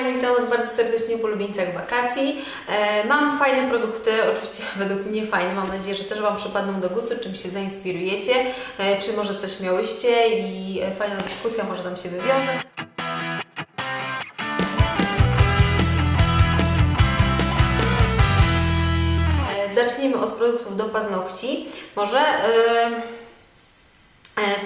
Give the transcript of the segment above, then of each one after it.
kochani, witam Was bardzo serdecznie w ulubieńcach wakacji. E, mam fajne produkty, oczywiście według mnie fajne, mam nadzieję, że też Wam przypadną do gustu, czym się zainspirujecie, e, czy może coś miałyście i e, fajna dyskusja może nam się wywiązać. E, Zacznijmy od produktów do paznokci. Może e,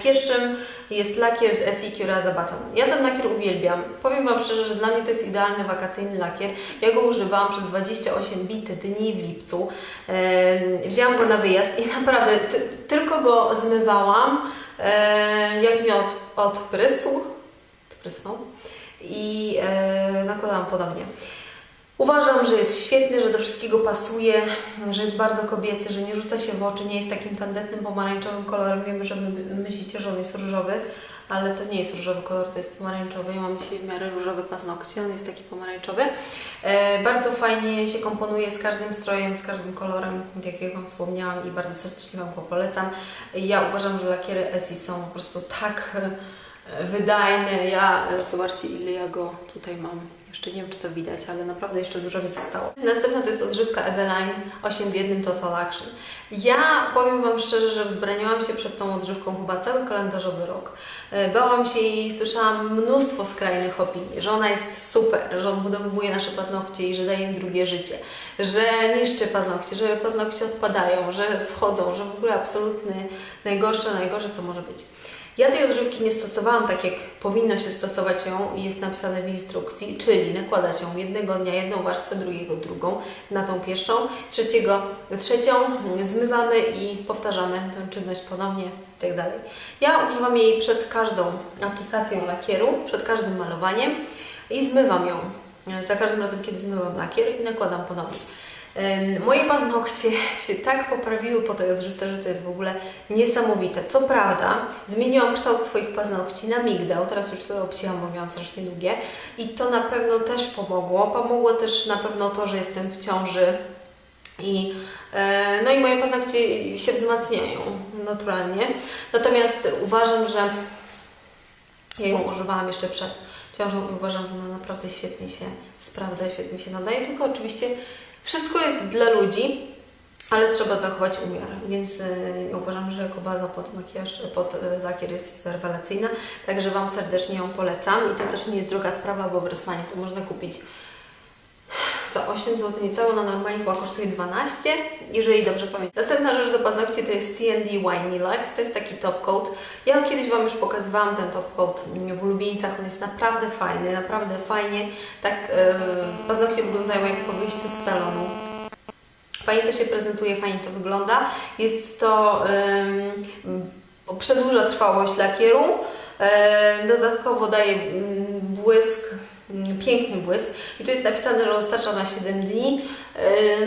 pierwszym jest lakier z SE Curaza Baton. Ja ten lakier uwielbiam. Powiem Wam szczerze, że dla mnie to jest idealny wakacyjny lakier. Ja go używałam przez 28 bite dni w lipcu. E, wzięłam go na wyjazd i naprawdę ty, tylko go zmywałam, e, jak mi od, odprysł, odprysnął i e, nakładałam podobnie. Uważam, że jest świetny, że do wszystkiego pasuje, że jest bardzo kobiecy, że nie rzuca się w oczy, nie jest takim tandetnym pomarańczowym kolorem. Wiemy, że wy myślicie, że on jest różowy, ale to nie jest różowy kolor, to jest pomarańczowy. Ja mam dzisiaj w miarę różowe paznokcie, on jest taki pomarańczowy. E, bardzo fajnie się komponuje z każdym strojem, z każdym kolorem, tak jak Wam wspomniałam i bardzo serdecznie Wam go polecam. Ja uważam, że lakiery Essie są po prostu tak e, wydajne. Ja, e, zobaczcie ile ja go tutaj mam. Jeszcze nie wiem, czy to widać, ale naprawdę jeszcze dużo mi zostało. Następna to jest odżywka Eveline 8 w jednym Total Action. Ja powiem Wam szczerze, że wzbraniałam się przed tą odżywką chyba cały kalendarzowy rok. E, Bałam się i słyszałam mnóstwo skrajnych opinii, że ona jest super, że odbudowuje nasze paznokcie i że daje im drugie życie, że niszczy paznokcie, że paznokcie odpadają, że schodzą, że w ogóle absolutny najgorsze, najgorsze co może być. Ja tej odżywki nie stosowałam tak, jak powinno się stosować ją i jest napisane w instrukcji, czyli nakładać ją jednego dnia jedną warstwę, drugiego drugą na tą pierwszą, trzeciego trzecią, zmywamy i powtarzamy tę czynność ponownie i tak. Ja używam jej przed każdą aplikacją lakieru, przed każdym malowaniem i zmywam ją za każdym razem, kiedy zmywam lakier i nakładam ponownie. Moje paznokcie się tak poprawiły po tej odżywce, że to jest w ogóle niesamowite. Co prawda, zmieniłam kształt swoich paznokci na migdał, teraz już to obcięłam, bo miałam strasznie długie i to na pewno też pomogło. Pomogło też na pewno to, że jestem w ciąży i, e, no i moje paznokcie się wzmacniają naturalnie. Natomiast uważam, że ja ją używałam jeszcze przed ciążą i uważam, że ona naprawdę świetnie się sprawdza, świetnie się nadaje, tylko oczywiście wszystko jest dla ludzi, ale trzeba zachować umiar, więc ja uważam, że jako baza pod makijaż, pod e, lakier jest rewelacyjna, także Wam serdecznie ją polecam. I to też nie jest droga sprawa, bo w Rossmanie to można kupić za 8 zł niecałe, ona normalnie chyba kosztuje 12, jeżeli dobrze pamiętam. Następna rzecz do paznokci to jest C&D Winey Lux, to jest taki top coat. Ja kiedyś Wam już pokazywałam ten top coat w ulubieńcach, on jest naprawdę fajny, naprawdę fajnie, tak e, paznokcie wyglądają jak po wyjściu z salonu. Fajnie to się prezentuje, fajnie to wygląda. Jest to, ym, przedłuża trwałość lakieru, e, dodatkowo daje mm, błysk, piękny błysk. I tu jest napisane, że on na 7 dni. E,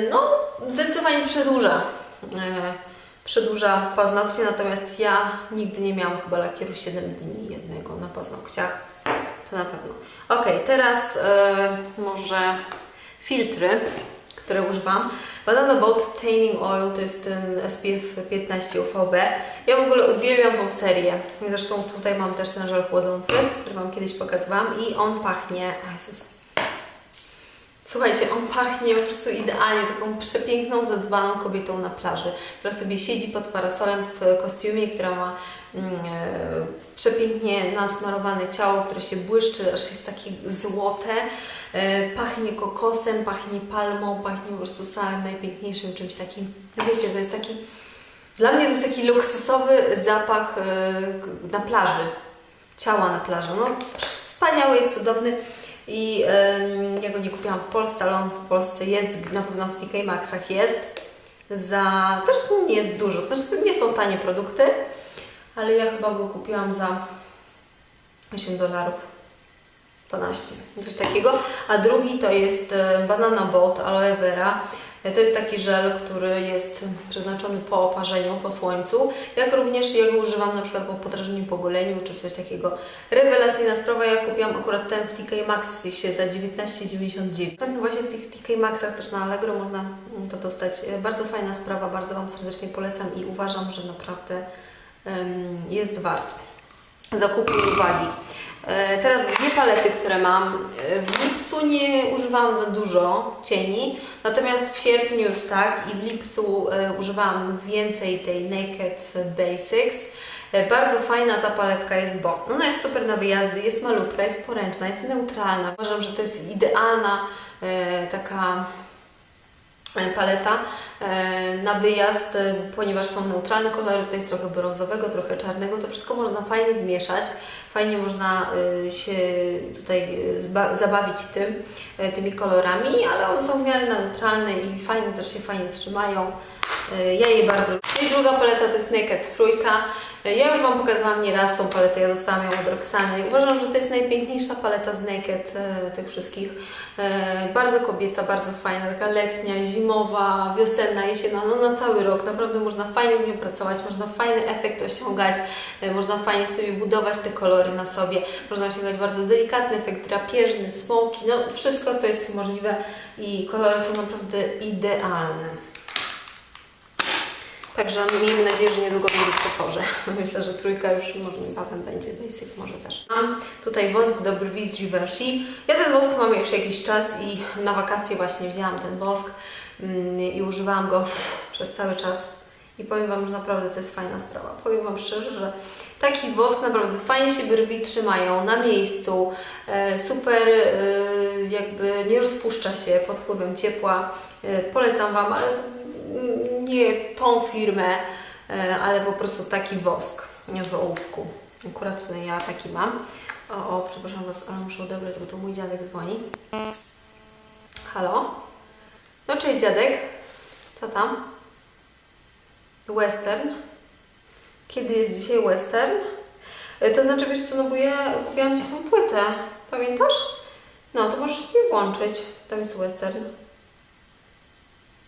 no, zdecydowanie przedłuża. E, przedłuża paznokcie, natomiast ja nigdy nie miałam chyba lakieru 7 dni jednego na paznokciach. To na pewno. Ok, teraz e, może filtry, które używam. Banana Boat Tanning Oil to jest ten SPF 15 UVB. Ja w ogóle uwielbiam tą serię. Zresztą tutaj mam też ten żel chłodzący, który Wam kiedyś pokazywałam i on pachnie... Jezus. Słuchajcie, on pachnie po prostu idealnie, taką przepiękną, zadbaną kobietą na plaży, która sobie siedzi pod parasolem w kostiumie, która ma mm, e, przepięknie nasmarowane ciało, które się błyszczy, aż jest takie złote, e, pachnie kokosem, pachnie palmą, pachnie po prostu samym najpiękniejszym czymś takim. No Wiecie, to jest taki, dla mnie to jest taki luksusowy zapach e, na plaży, ciała na plaży. No, wspaniały, jest cudowny. I em, ja go nie kupiłam w Polsce, ale on w Polsce jest, na pewno w TK Maxach jest. Za, też nie jest dużo, znaczy nie są tanie produkty, ale ja chyba go kupiłam za 8 dolarów. 12, coś takiego. A drugi to jest Banana Boat Aloe Vera. E, To jest taki żel, który jest przeznaczony po oparzeniu, po słońcu. Jak również ja go używam na przykład po podrażnieniu, po goleniu czy coś takiego. Rewelacyjna sprawa. Ja kupiłam akurat ten w TK Maxx się za 19,99. Ostatnio właśnie w tych TK Maxach też na Allegro można mm, to dostać. E, Bardzo fajna sprawa, bardzo Wam serdecznie polecam i uważam, że naprawdę em, jest wart zakupu i uwagi. E, Teraz dwie palety, które mam. E, W lipcu nie używałam za dużo cieni, natomiast w sierpniu już tak i w lipcu e, używałam więcej tej Naked Basics. Bardzo fajna ta paletka jest, bo ona jest super na wyjazdy, jest malutka, jest poręczna, jest neutralna. Uważam, że to jest idealna taka paleta e, na wyjazd, e, ponieważ są neutralne kolory, to jest trochę brązowego, trochę czarnego, to wszystko można fajnie zmieszać, fajnie można e, się tutaj zabawić tym, tymi kolorami, ale one są w miarę neutralne i fajnie też się fajnie trzymają. Ja je bardzo lubię. I druga paleta to jest Naked Trójka. E, Ja już Wam pokazywałam nieraz tą paletę, ja dostałam ją od Roxany. Uważam, że to jest najpiękniejsza paleta z Naked e, tych wszystkich. E, bardzo kobieca, bardzo fajna, taka letnia, zimowa, wiosenna, jesienna, no na cały rok. Naprawdę można fajnie z nią pracować, można fajny efekt osiągać, można fajnie sobie budować te kolory na sobie, można osiągać bardzo delikatny efekt drapieżny, smoki, no wszystko co jest możliwe i kolory są naprawdę idealne. Także miejmy nadzieję, że niedługo będzie w Sephorze. Myślę, że trójka już może niebawem będzie, Basic może też. Mam tutaj wosk do brwi z Givenchy. Ja ten wosk mam już jakiś czas i na wakacje właśnie wzięłam ten wosk mm, i używałam go przez cały czas. I powiem Wam, że naprawdę to jest fajna sprawa. Powiem Wam szczerze, że taki wosk naprawdę fajnie się brwi trzymają na miejscu, e, super e, jakby nie rozpuszcza się pod wpływem ciepła. E, polecam Wam, ale nie tą firmę, e, ale po prostu taki wosk w ołówku. Akurat ja taki mam. O, o, przepraszam Was, ale muszę odebrać, bo to mój dziadek dzwoni. Halo? No cześć dziadek. Co tam? Western. Kiedy jest dzisiaj western? E, To znaczy, wiesz co, no bo ja kupiłam Ci tą płytę. Pamiętasz? No, to możesz sobie włączyć. Tam jest western.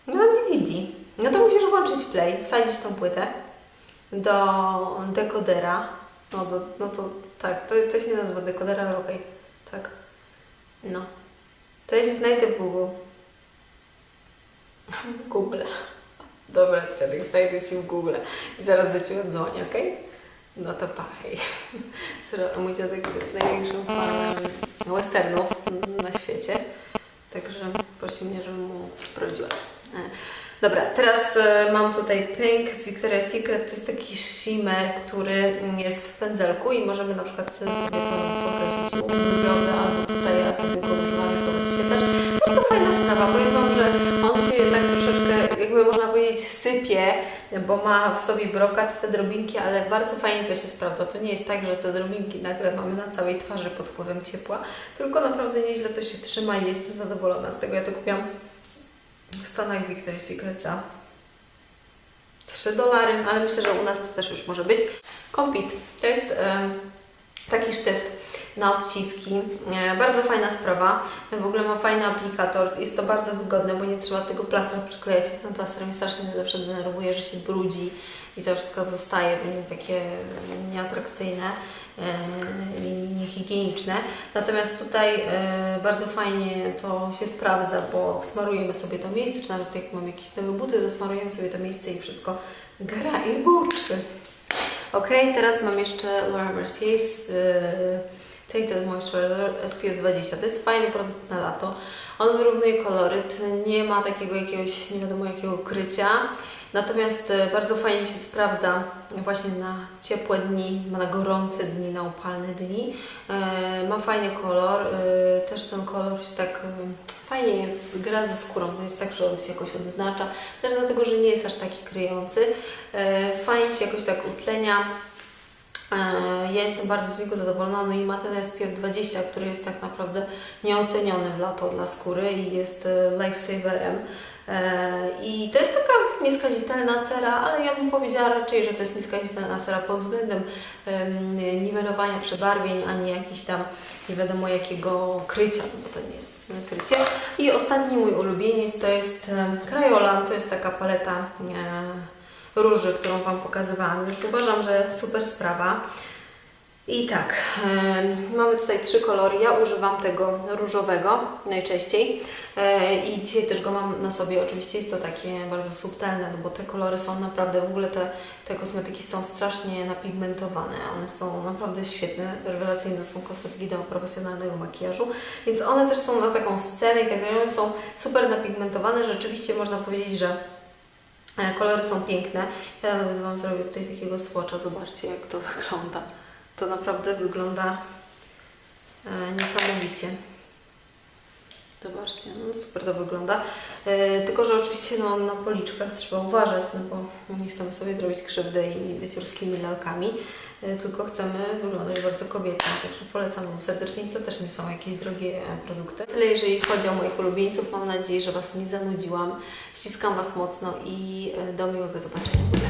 No, DVD. No to musisz włączyć play, wsadzić tą płytę do dekodera. No, do, no to tak, to, to się nazywa dekoder, ale okej. Tak. No. To ja się znajdę w Google. W Google. Dobra, dziadek, znajdę Ci w Google i zaraz do Ciebie dzwonię, okej? No to pa, hej. Serio, a mój dziadek jest największym fanem westernów na świecie, także prosił mnie, żebym mu sprawdziła. Dobra, teraz e, mam tutaj Pink z Victoria's Secret. To jest taki shimmer, który jest w pędzelku i możemy na przykład sobie to pokreślić ulubiony, albo tutaj ja sobie go używam jako rozświetlacz. Bardzo fajna sprawa, powiem Wam, że on się tak troszeczkę, jakby można powiedzieć, sypie, bo ma w sobie brokat, te drobinki, ale bardzo fajnie to się sprawdza. To nie jest tak, że te drobinki nagle mamy na całej twarzy pod wpływem ciepła, tylko naprawdę nieźle to się trzyma i jestem zadowolona z tego. Ja to kupiłam w Stanach Victoria's Secret za 3 dolary, ale myślę, że u nas to też już może być. Compit to jest taki sztyft na odciski. E, bardzo fajna sprawa. W ogóle ma fajny aplikator. Jest to bardzo wygodne, bo nie trzeba tego plastra przyklejać. Ten plaster mnie strasznie zawsze denerwuje, że się brudzi i to wszystko zostaje takie nieatrakcyjne e, i niehigieniczne. Natomiast tutaj e, bardzo fajnie to się sprawdza, bo smarujemy sobie to miejsce, czy nawet jak mam jakieś nowe buty, to smarujemy sobie to miejsce i wszystko gra i burczy. Ok, teraz mam jeszcze Laura Mercier's yy, Tinted Moisturizer SPF 20. To jest fajny produkt na lato. On wyrównuje koloryt, nie ma takiego jakiegoś nie wiadomo jakiego krycia. Natomiast e, bardzo fajnie się sprawdza właśnie na ciepłe dni, na gorące dni, na upalne dni. E, ma fajny kolor, e, też ten kolor się tak fajnie gra ze skórą, to jest tak, że on się jakoś odznacza, też dlatego, że nie jest aż taki kryjący. Fajnie się jakoś tak utlenia. E, Ja jestem bardzo z niego zadowolona, no i ma ten SPF 20, który jest tak naprawdę nieoceniony w lato dla skóry i jest e, lifesaverem. E, I to jest taka nieskazitelna cera, ale ja bym powiedziała raczej, że to jest nieskazitelna cera pod względem em, niwelowania przebarwień, a nie jakiś tam nie wiadomo jakiego krycia, bo to nie jest krycie. I ostatni mój ulubieniec to jest Crayolan, to jest taka paleta róży, którą Wam pokazywałam. Już uważam, że super sprawa. I tak, mamy tutaj trzy kolory. Ja używam tego różowego najczęściej e, i dzisiaj też go mam na sobie. Oczywiście jest to takie bardzo subtelne, no bo te kolory są naprawdę, w ogóle te, te kosmetyki są strasznie napigmentowane. One są naprawdę świetne, rewelacyjne są kosmetyki do profesjonalnego makijażu, więc one też są na taką scenę i tak dalej. One są super napigmentowane. Rzeczywiście można powiedzieć, że kolory są piękne. Ja nawet Wam zrobię tutaj takiego swatcha, zobaczcie jak to wygląda. To naprawdę wygląda e, niesamowicie. Zobaczcie, no super to wygląda. E, tylko, że oczywiście no, na policzkach trzeba uważać, no bo nie chcemy sobie zrobić krzywdy i ruskimi lalkami, e, tylko chcemy wyglądać bardzo kobieco, także polecam Wam serdecznie. To też nie są jakieś drogie e, produkty. Tyle jeżeli chodzi o moich ulubieńców. Mam nadzieję, że Was nie zanudziłam. Ściskam Was mocno i e, do miłego zobaczenia.